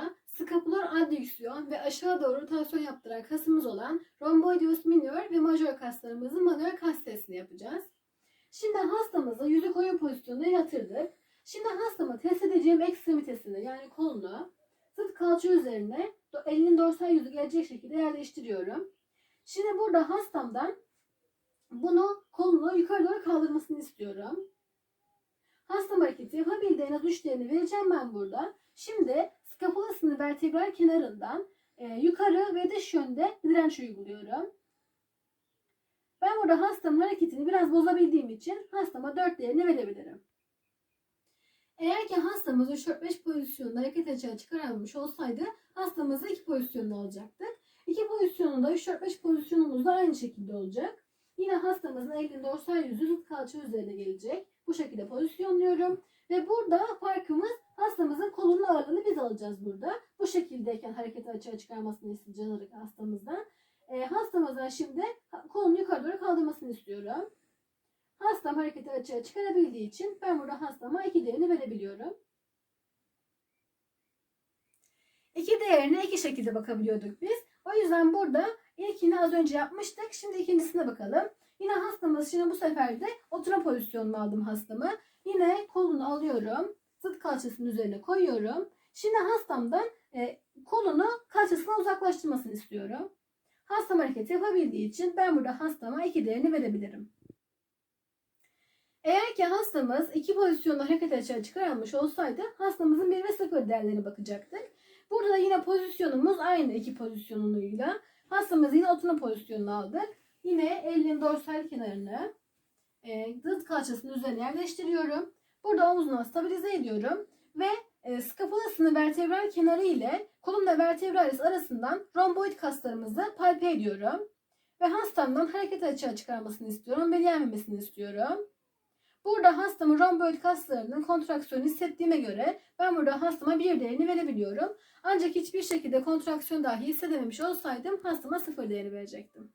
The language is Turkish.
videomuzda skapular adduksiyon ve aşağı doğru rotasyon yaptıran kasımız olan romboideus minor ve major kaslarımızın manuel kas testini yapacağız. Şimdi hastamızı yüzü koyun pozisyonuna yatırdık. Şimdi hastama test edeceğim ekstremitesini yani kolunu sırt kalça üzerine elinin dorsal yüzü gelecek şekilde yerleştiriyorum. Şimdi burada hastamdan bunu kolunu yukarı doğru kaldırmasını istiyorum. Hastam hareketi yapabildiği en az 3 değerini vereceğim ben burada. Şimdi skapulasını vertebral kenarından e, yukarı ve dış yönde direnç uyguluyorum. Ben burada hastamın hareketini biraz bozabildiğim için hastama 4 değerini verebilirim. Eğer ki hastamız 3-4-5 pozisyonda hareket açığa çıkarılmış olsaydı hastamızı 2 pozisyonda olacaktık. 2 pozisyonunda 3-4-5 pozisyonumuz da aynı şekilde olacak. Yine hastamızın elinin dorsal yüzü kalça üzerine gelecek. Bu şekilde pozisyonluyorum. Ve burada farkımız hastamızın kolunun ağırlığını biz alacağız burada. Bu şekildeyken hareketi açığa çıkarmasını isteyeceğiz hastamızdan. E, hastamızdan şimdi kolunu yukarı doğru kaldırmasını istiyorum. Hastam hareketi açığa çıkarabildiği için ben burada hastama iki değerini verebiliyorum. İki değerine iki şekilde bakabiliyorduk biz. O yüzden burada ilkini az önce yapmıştık. Şimdi ikincisine bakalım. Hastamız şimdi bu sefer de oturma pozisyonunu aldım hastamı. Yine kolunu alıyorum. Sırt kalçasının üzerine koyuyorum. Şimdi hastamdan e, kolunu kalçasına uzaklaştırmasını istiyorum. Hastam hareketi yapabildiği için ben burada hastama iki değerini verebilirim. Eğer ki hastamız iki pozisyonda hareket açığa çıkarılmış olsaydı hastamızın 1 ve 0 değerlerine bakacaktık. Burada da yine pozisyonumuz aynı iki pozisyonuyla. Hastamızı yine oturma pozisyonuna aldık. Yine elinin dorsal kenarını e, zıt kalçasının üzerine yerleştiriyorum. Burada omzunu stabilize ediyorum ve e, skapulasının vertebral kenarı ile kolumla vertebralis arasından romboid kaslarımızı palpe ediyorum. Ve hastamdan hareket açığa çıkarmasını istiyorum ve yenmemesini istiyorum. Burada hastamın romboid kaslarının kontraksiyonu hissettiğime göre ben burada hastama bir değerini verebiliyorum. Ancak hiçbir şekilde kontraksiyon dahi hissedememiş olsaydım hastama sıfır değeri verecektim.